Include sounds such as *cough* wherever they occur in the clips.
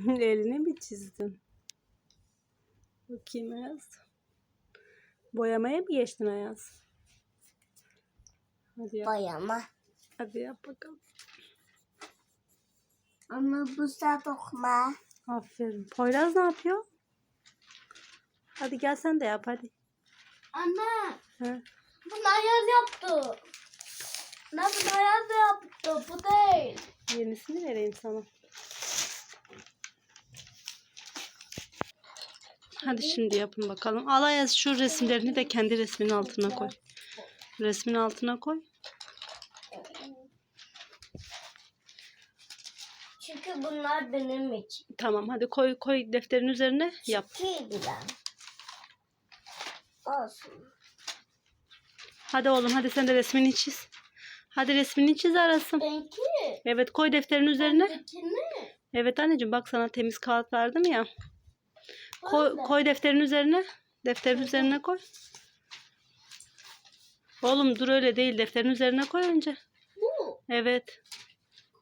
*laughs* Elini mi çizdin? Bakayım Ayaz. Boyamaya mı geçtin Ayaz? Hadi yap. Boyama. Hadi yap bakalım. Ama bu da dokma. Aferin. Poyraz ne yapıyor? Hadi gel sen de yap hadi. Anne. He. Bunu ayaz yaptı. Ne bunu ayaz yaptı. Bu değil. Yenisini vereyim sana. Hadi şimdi yapın bakalım. Al Ayaz şu resimlerini de kendi resminin altına koy. Resmin altına koy. Çünkü bunlar benim için. Tamam hadi koy koy defterin üzerine yap. Kıydılar. Olsun. Hadi oğlum hadi sen de resmini çiz. Hadi resmini çiz arasın. Benki. Evet koy defterin üzerine. Benimkini. Evet anneciğim bak sana temiz kağıt verdim ya. Koy, koy defterin üzerine. Defterin üzerine koy. Oğlum dur öyle değil. Defterin üzerine koy önce. Bu. Evet.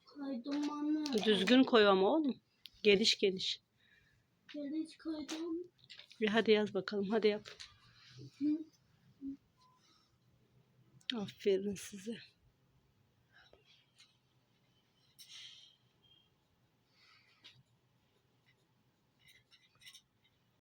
Kaydım anne. Düzgün koy ama oğlum. Geniş geniş. Geriç kaydım. Bir hadi yaz bakalım. Hadi yap. Aferin size.